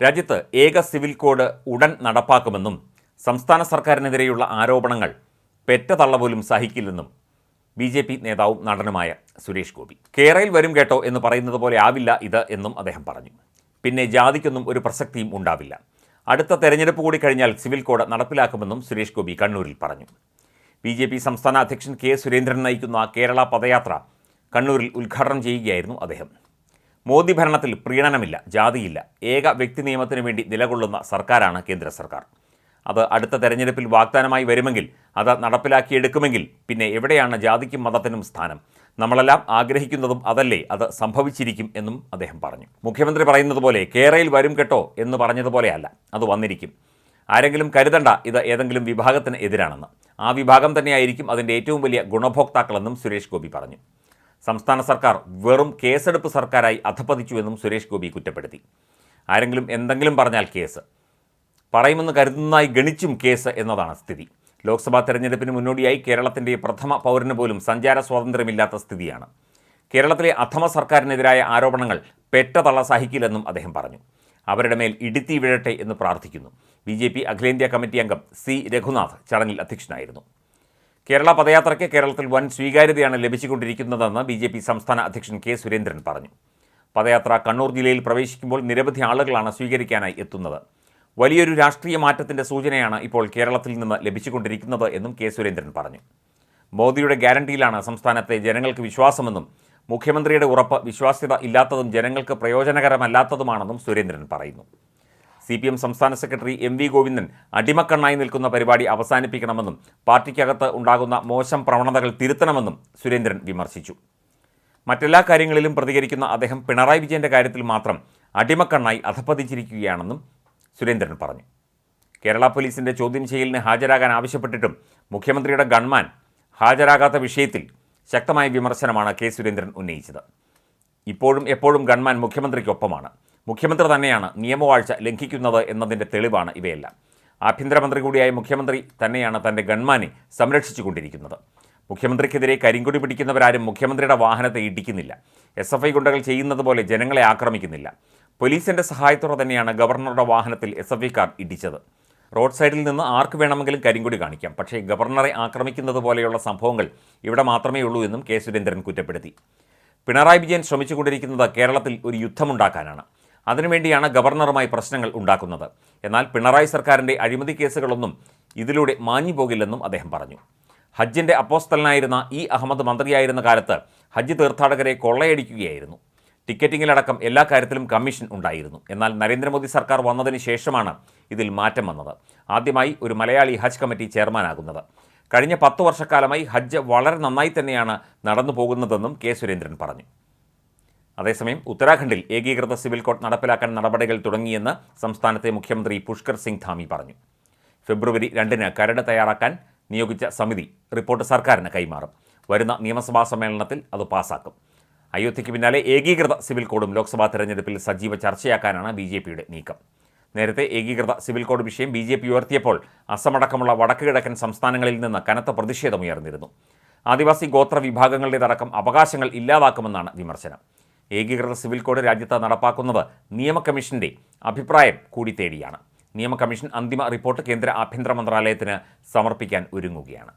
രാജ്യത്ത് ഏക civil code ഉടൻ നടപ്പാക്കുമെന്നും സംസ്ഥാന സർക്കാരിനെതിരെയുള്ള ആരോപണങ്ങൾ പെറ്റതള്ള പോലും സഹിക്കില്ലെന്നും ബി ജെ പി നേതാവും നടനുമായ സുരേഷ് ഗോപി. കേരളയിൽ വരും കേട്ടോ എന്ന് പറയുന്നത് പോലെ ആവില്ല ഇത് എന്നും അദ്ദേഹം പറഞ്ഞു. പിന്നെ ജാതിക്കൊന്നും ഒരു പ്രസക്തിയും ഉണ്ടാവില്ല. അടുത്ത തെരഞ്ഞെടുപ്പ് കൂടി കഴിഞ്ഞാൽ സിവിൽ കോഡ് നടപ്പിലാക്കുമെന്നും സുരേഷ് ഗോപി കണ്ണൂരിൽ പറഞ്ഞു. ബി ജെ പി സംസ്ഥാന അധ്യക്ഷൻ കെ സുരേന്ദ്രൻ നയിക്കുന്ന കേരള പദയാത്ര കണ്ണൂരിൽ ഉദ്ഘാടനം ചെയ്യുകയായിരുന്നു അദ്ദേഹം. മോദി ഭരണത്തിൽ പ്രീണനമില്ല ജാതിയില്ല. ഏക വ്യക്തി നിയമത്തിനു വേണ്ടി നിലകൊള്ളുന്ന സർക്കാരാണ് കേന്ദ്ര സർക്കാർ. അത് അടുത്ത തെരഞ്ഞെടുപ്പിൽ വാഗ്ദാനമായി വരുമെങ്കിൽ അത് നടപ്പിലാക്കിയെടുക്കുമെങ്കിൽ പിന്നെ എവിടെയാണ് ജാതിക്കും മതത്തിനും സ്ഥാനം? നമ്മളെല്ലാം ആഗ്രഹിക്കുന്നതും അതല്ലേ അത് സംഭവിച്ചിരിക്കും എന്നും അദ്ദേഹം പറഞ്ഞു. മുഖ്യമന്ത്രി പറയുന്നത് പോലെ കേരയിൽ വരും കേട്ടോ എന്ന് പറഞ്ഞതുപോലെയല്ല അത് വന്നിരിക്കും. ആരെങ്കിലും കരുതണ്ട ഇത് ഏതെങ്കിലും വിഭാഗത്തിന് എതിരാണെന്ന്. ആ വിഭാഗം തന്നെയായിരിക്കും അതിന്റെ ഏറ്റവും വലിയ ഗുണഭോക്താക്കളെന്നും സുരേഷ് ഗോപി പറഞ്ഞു. സംസ്ഥാന സർക്കാർ വെറും കേസെടുപ്പ് സർക്കാരായി അധപ്പതിച്ചുവെന്നും സുരേഷ് ഗോപി കുറ്റപ്പെടുത്തി. ആരെങ്കിലും എന്തെങ്കിലും പറഞ്ഞാൽ കേസ്. പറയുമെന്ന് കരുതുന്നതായി ഗണിച്ചും കേസ് എന്നതാണ് സ്ഥിതി. ലോക്സഭാ തെരഞ്ഞെടുപ്പിന് മുന്നോടിയായി കേരളത്തിന്റെ പ്രഥമ പൗരന് പോലും സഞ്ചാര സ്വാതന്ത്ര്യമില്ലാത്ത സ്ഥിതിയാണ്. കേരളത്തിലെ അധമ സർക്കാരിനെതിരായ ആരോപണങ്ങൾ പെറ്റ സഹിക്കില്ലെന്നും അദ്ദേഹം പറഞ്ഞു. അവരുടെ മേൽ ഇടുത്തി വീഴട്ടെ എന്ന് പ്രാർത്ഥിക്കുന്നു. ബി ജെ പി അഖിലേന്ത്യാ കമ്മിറ്റി അംഗം സി രഘുനാഥ് ചടങ്ങിൽ അധ്യക്ഷനായിരുന്നു. കേരള പദയാത്രയ്ക്ക് കേരളത്തിൽ വൻ സ്വീകാര്യതയാണ് ലഭിച്ചുകൊണ്ടിരിക്കുന്നതെന്ന് ബി ജെ പി സംസ്ഥാന അധ്യക്ഷൻ കെ സുരേന്ദ്രൻ പറഞ്ഞു. പദയാത്ര കണ്ണൂർ ജില്ലയിൽ പ്രവേശിക്കുമ്പോൾ നിരവധി ആളുകളാണ് സ്വീകരിക്കാനായി എത്തുന്നത്. വലിയൊരു രാഷ്ട്രീയ മാറ്റത്തിന്റെ സൂചനയാണ് ഇപ്പോൾ കേരളത്തിൽ നിന്ന് ലഭിച്ചുകൊണ്ടിരിക്കുന്നത് എന്നും കെ സുരേന്ദ്രൻ പറഞ്ഞു. മോദിയുടെ ഗ്യാരണ്ടിയിലാണ് സംസ്ഥാനത്തെ ജനങ്ങൾക്ക് വിശ്വാസമെന്നും മുഖ്യമന്ത്രിയുടെ ഉറപ്പ് വിശ്വാസ്യത ഇല്ലാത്തതും ജനങ്ങൾക്ക് പ്രയോജനകരമല്ലാത്തതുമാണെന്നും സുരേന്ദ്രൻ പറയുന്നു. സി പി എം സംസ്ഥാന സെക്രട്ടറി എം വി ഗോവിന്ദൻ അടിമക്കണ്ണായി നിൽക്കുന്ന പരിപാടി അവസാനിപ്പിക്കണമെന്നും പാർട്ടിക്കകത്ത് ഉണ്ടാകുന്ന മോശം പ്രവണതകൾ തിരുത്തണമെന്നും സുരേന്ദ്രൻ വിമർശിച്ചു. മറ്റെല്ലാ കാര്യങ്ങളിലും പ്രതികരിക്കുന്ന അദ്ദേഹം പിണറായി വിജയന്റെ കാര്യത്തിൽ മാത്രം അടിമക്കണ്ണായി അധപ്പതിച്ചിരിക്കുകയാണെന്നും സുരേന്ദ്രൻ പറഞ്ഞു. കേരള പോലീസിന്റെ ചോദ്യം ചെയ്യലിന് ഹാജരാകാൻ ആവശ്യപ്പെട്ടിട്ടും മുഖ്യമന്ത്രിയുടെ ഗൺമാൻ ഹാജരാകാത്ത വിഷയത്തിൽ ശക്തമായ വിമർശനമാണ് കെ സുരേന്ദ്രൻ ഉന്നയിച്ചത്. ഇപ്പോഴും എപ്പോഴും ഗൺമാൻ മുഖ്യമന്ത്രിക്കൊപ്പമാണ്. മുഖ്യമന്ത്രി തന്നെയാണ് നിയമവാഴ്ച ലംഘിക്കുന്നത് എന്നതിന്റെ തെളിവാണ് ഇവയെല്ലാം. ആഭ്യന്തരമന്ത്രി കൂടിയായ മുഖ്യമന്ത്രി തന്നെയാണ് തന്റെ ഗൺമാനെ സംരക്ഷിച്ചുകൊണ്ടിരിക്കുന്നത്. മുഖ്യമന്ത്രിക്കെതിരെ കരിങ്കൊടി പിടിക്കുന്നവരാരും മുഖ്യമന്ത്രിയുടെ വാഹനത്തെ ഇടിക്കുന്നില്ല. എസ് എഫ് ഐ ഗുണ്ടകൾ ചെയ്യുന്നത് പോലെ ജനങ്ങളെ ആക്രമിക്കുന്നില്ല. പോലീസിന്റെ സഹായത്തോടെ തന്നെയാണ് ഗവർണറുടെ വാഹനത്തിൽ എസ് എഫ് ഐക്കാർ ഇടിച്ചത്. റോഡ് സൈഡിൽ നിന്ന് ആർക്ക് വേണമെങ്കിലും കരിങ്കൊടി കാണിക്കാം. പക്ഷേ ഗവർണറെ ആക്രമിക്കുന്നത് പോലെയുള്ള സംഭവങ്ങൾ ഇവിടെ മാത്രമേ ഉള്ളൂ എന്നും കെ സുരേന്ദ്രൻ കുറ്റപ്പെടുത്തി. പിണറായി വിജയൻ ശ്രമിച്ചുകൊണ്ടിരിക്കുന്നത് കേരളത്തിൽ ഒരു യുദ്ധമുണ്ടാക്കാനാണ്. അതിനുവേണ്ടിയാണ് ഗവർണറുമായി പ്രശ്നങ്ങൾ ഉണ്ടാക്കുന്നത്. എന്നാൽ പിണറായി സർക്കാരിന്റെ അഴിമതി കേസുകളൊന്നും ഇതിലൂടെ മാഞ്ഞു പോകില്ലെന്നും അദ്ദേഹം പറഞ്ഞു. ഹജ്ജിന്റെ അപ്പോസ്തലനായിരുന്ന ഇ അഹമ്മദ് മന്ത്രിയായിരുന്ന കാലത്ത് ഹജ്ജ് തീർത്ഥാടകരെ കൊള്ളയടിക്കുകയായിരുന്നു. ടിക്കറ്റിങ്ങിലടക്കം എല്ലാ കാര്യത്തിലും കമ്മീഷൻ ഉണ്ടായിരുന്നു. എന്നാൽ നരേന്ദ്രമോദി സർക്കാർ വന്നതിന് ശേഷമാണ് ഇതിൽ മാറ്റം വന്നത്. ആദ്യമായി ഒരു മലയാളി ഹജ്ജ് കമ്മിറ്റി ചെയർമാനാകുന്നത്. കഴിഞ്ഞ പത്ത് വർഷക്കാലമായി ഹജ്ജ് വളരെ നന്നായി തന്നെയാണ് നടന്നു പോകുന്നതെന്നും കെ സുരേന്ദ്രൻ പറഞ്ഞു. അതേസമയം ഉത്തരാഖണ്ഡിൽ ഏകീകൃത സിവിൽ കോഡ് നടപ്പിലാക്കാൻ നടപടികൾ തുടങ്ങിയെന്ന് സംസ്ഥാനത്തെ മുഖ്യമന്ത്രി പുഷ്കർ സിംഗ് ധാമി പറഞ്ഞു. ഫെബ്രുവരി രണ്ടിന് കരട് തയ്യാറാക്കാൻ നിയോഗിച്ച സമിതി റിപ്പോർട്ട് സർക്കാരിന് കൈമാറും. വരുന്ന നിയമസഭാ സമ്മേളനത്തിൽ അത് പാസാക്കും. അയോധ്യയ്ക്ക് പിന്നാലെ ഏകീകൃത സിവിൽ കോഡും ലോക്സഭാ തെരഞ്ഞെടുപ്പിൽ സജീവ ചർച്ചയാക്കാനാണ് ബി ജെ പിയുടെ നീക്കം. നേരത്തെ ഏകീകൃത സിവിൽ കോഡ് വിഷയം ബി ജെ പി ഉയർത്തിയപ്പോൾ അസമടക്കമുള്ള വടക്ക് കിഴക്കൻ സംസ്ഥാനങ്ങളിൽ നിന്ന് കനത്ത പ്രതിഷേധമുയർന്നിരുന്നു. ആദിവാസി ഗോത്ര വിഭാഗങ്ങളുടേതടക്കം അവകാശങ്ങൾ ഇല്ലാതാക്കുമെന്നാണ് വിമർശനം. ഏകീകൃത സിവിൽ കോഡ് രാജ്യത്ത് നടപ്പാക്കുന്നത് നിയമ കമ്മീഷന്റെ അഭിപ്രായം കൂടി തേടിയാണ്. നിയമ കമ്മീഷൻ അന്തിമ റിപ്പോർട്ട് കേന്ദ്ര ആഭ്യന്തര മന്ത്രാലയത്തിന് സമർപ്പിക്കാൻ ഒരുങ്ങുകയാണ്.